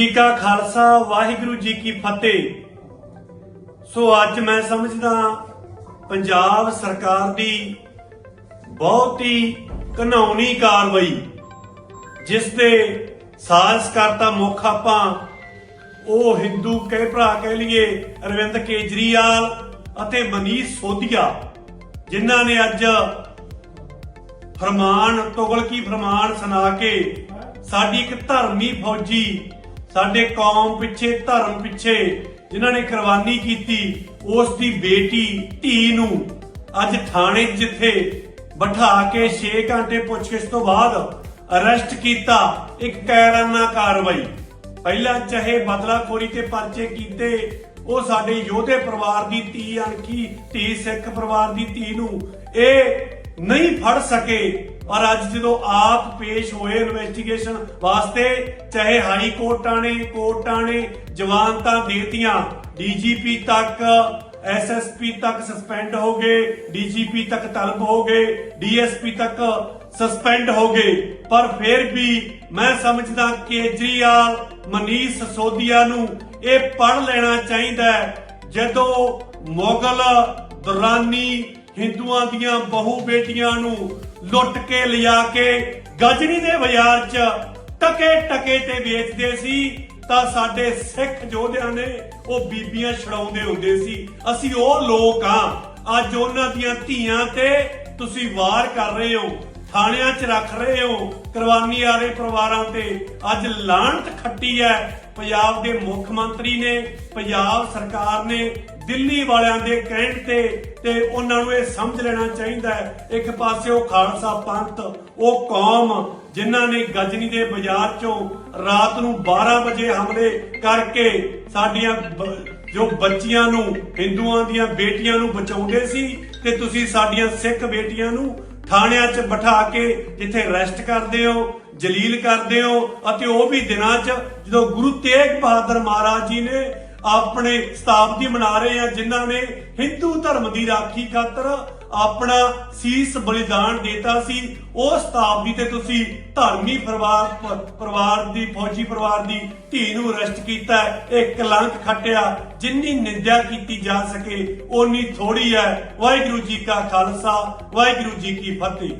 ਜੀ ਕਾ ਖਾਲਸਾ, ਵਾਹਿਗੁਰੂ ਜੀ ਕੀ ਫਤਿਹ। ਸੋ ਅੱਜ ਮੈਂ ਸਮਝਦਾ ਪੰਜਾਬ ਸਰਕਾਰ ਦੀ ਬਹੁਤ ਹੀ ਘਨਾਉਣੀ ਕਾਰਵਾਈ, ਜਿਸ ਦੇ ਸਾਜ਼ਿਸ਼ਕਰਤਾ ਮੁੱਖ ਆਪਾਂ ਉਹ ਹਿੰਦੂ ਕਹੇ ਭਰਾ ਕਹਿ ਲਈਏ, ਅਰਵਿੰਦ ਕੇਜਰੀਵਾਲ ਅਤੇ ਮਨੀਸ਼ ਸੋਧੀਆ, ਜਿਨ੍ਹਾਂ ਨੇ ਅੱਜ ਫਰਮਾਨ, ਤੁਗਲਕੀ ਫਰਮਾਨ ਸੁਣਾ ਕੇ ਸਾਡੀ ਇੱਕ ਧਰਮੀ ਫੌਜੀ ਸਾਡੇ ਕੌਮ ਪਿੱਛੇ, ਧਰਮ ਪਿੱਛੇ ਜਿਨ੍ਹਾਂ ਨੇ ਕੁਰਬਾਨੀ ਕੀਤੀ, ਉਸ ਦੀ ਬੇਟੀ, ਧੀ ਨੂੰ ਅੱਜ ਥਾਣੇ ਜਿੱਥੇ ਬਿਠਾ ਕੇ 6 ਘੰਟੇ ਪੁੱਛਗਿੱਛ ਤੋਂ ਬਾਅਦ ਅਰੈਸਟ ਕੀਤਾ ਇੱਕ ਕੈਰਾਨਾ ਕਾਰਵਾਈ। ਪਹਿਲਾਂ ਚਾਹੇ ਬਦਲਾਖੋਰੀ ਤੇ ਪਰਚੇ ਕੀਤੇ, ਉਹ ਸਾਡੇ ਯੋਧੇ ਪਰਿਵਾਰ ਦੀ ਧੀ, ਅਣਖੀ ਧੀ, ਸਿੱਖ ਪਰਿਵਾਰ ਦੀ ਧੀ ਨੂੰ ਇਹ ਨਹੀਂ ਫੜ ਸਕੇ। ਪਰ ਅੱਜ ਜਦੋਂ ਆਪ ਪੇਸ਼ ਹੋਏ ਇਨਵੈਸਟੀਗੇਸ਼ਨ ਵਾਸਤੇ, ਚਾਹੇ ਹਾਈ ਕੋਰਟਾਂ ਨੇ ਕੋਰਟਾਂ ਨੇ ਜਵਾਨਤਾਂ ਦੇਤੀਆਂ, ਡੀਜੀਪੀ ਤੱਕ ਐਸਐਸਪੀ ਤੱਕ ਸਸਪੈਂਡ ਹੋ ਗਏ, ਡੀਜੀਪੀ ਤੱਕ ਤਲਬ ਹੋ ਗਏ, ਡੀਐਸਪੀ ਤੱਕ ਸਸਪੈਂਡ ਹੋ ਗਏ। ਪਰ ਫਿਰ ਵੀ ਮੈਂ ਸਮਝਦਾ ਕੇਜਰੀਵਾਲ, ਮਨੀਸ਼ ਸੋਧੀਆ ਨੂੰ ਇਹ ਪੜ ਲੈਣਾ ਚਾਹੀਦਾ ਜਦੋਂ ਮੁਗਲ ਦੁਰਾਨੀ ਹਿੰਦੂਆਂ ਦੀਆਂ ਬਹੂ ਬੇਟੀਆਂ ਨੂੰ ਲੁੱਟ ਕੇ ਲਿਆ ਕੇ ਗਜਨੀ ਦੇ ਬਾਜ਼ਾਰ 'ਚ ਟਕੇ ਟਕੇ ਤੇ ਵੇਚਦੇ ਸੀ, ਤਾਂ ਸਾਡੇ ਸਿੱਖ ਯੋਧਿਆਂ ਨੇ ਉਹ ਬੀਬੀਆਂ ਛਡਾਉਂਦੇ ਹੁੰਦੇ ਸੀ। ਅਸੀਂ ਉਹ ਲੋਕ ਆ, ਅੱਜ ਉਹਨਾਂ ਦੀਆਂ ਧੀਆਂ ਤੇ ਤੁਸੀਂ ਵਾਰ ਕਰ ਰਹੇ ਹੋ, ਥਾਣਿਆਂ 'ਚ ਰੱਖ ਰਹੇ ਹੋ, ਕੁਰਬਾਨੀ ਵਾਲੇ ਪਰਿਵਾਰਾਂ ਤੇ ਅੱਜ ਲਾਹਣਤ ਖੱਟੀ ਹੈ। ਪੰਜਾਬ ਦੇ ਮੁੱਖ ਮੰਤਰੀ ਨੇ, ਪੰਜਾਬ ਸਰਕਾਰ ਨੇ ਦਿੱਲੀ ਵਾਲਿਆਂ ਦੇ ਕਹਿਣ ਤੇ ਤੇ ਉਹਨਾਂ ਨੂੰ ਇਹ ਸਮਝ ਲੈਣਾ ਚਾਹੀਦਾ ਹੈ। ਇੱਕ ਪਾਸੇ ਉਹ ਖਾਲਸਾ ਪੰਥ, ਉਹ ਕੌਮ ਜਿਨ੍ਹਾਂ ਨੇ ਗਜਨੀ ਦੇ ਬਾਜ਼ਾਰ ਚੋਂ ਰਾਤ ਨੂੰ 12 ਵਜੇ ਹਮਲੇ ਕਰਕੇ ਸਾਡੀਆਂ ਜੋ ਬੱਚੀਆਂ ਨੂੰ, ਹਿੰਦੂਆਂ ਦੀਆਂ ਬੇਟੀਆਂ ਨੂੰ ਬਚਾਉਂਦੇ ਸੀ ਤੇ ਤੁਸੀਂ ਸਾਡੀਆਂ ਸਿੱਖ ਬੇਟੀਆਂ ਨੂੰ ਥਾਣਿਆਂ 'ਚ ਬਿਠਾ ਕੇ ਜਿੱਥੇ ਰੈਸਟ ਕਰਦੇ ਹੋ ਜਲੀਲ ਕਰਦੇ ਹੋ ਅਤੇ ਉਹ ਵੀ ਦਿਨਾਂ 'ਚ ਜਦੋਂ ਗੁਰੂ ਤੇਗ ਬਹਾਦਰ ਮਹਾਰਾਜ ਜੀ ਨੇ ਆਪਣੇ ਸਤਾਬਦੀ ਮਨਾ ਰਹੇ ਆ, ਜਿਨ੍ਹਾਂ ਨੇ ਹਿੰਦੂ ਧਰਮ ਦੀ ਰਾਖੀ ਖਾਤਰ ਆਪਣਾ ਸੀਸ ਬਲੀਦਾਨ ਦਿੱਤਾ ਸੀ ਉਸ ਸਤਾਬਦੀ ਤੇ ਤੁਸੀਂ ਧਰਮੀ ਪਰਿਵਾਰ ਪਰਿਵਾਰ ਦੀ, ਫੌਜੀ ਪਰਿਵਾਰ ਦੀ ਧੀ ਨੂੰ ਅਰੈਸਟ ਕੀਤਾ ਇਹ ਕਲੰਕ ਖੱਟਿਆ, ਜਿੰਨੀ ਨਿੰਦਿਆ ਕੀਤੀ ਜਾ ਸਕੇ, ਓਨੀ ਥੋੜੀ ਹੈ। ਵਾਹਿਗੁਰੂ ਜੀ ਕਾ ਖਾਲਸਾ, ਵਾਹਿਗੁਰੂ ਜੀ ਕੀ ਫਤਿਹ।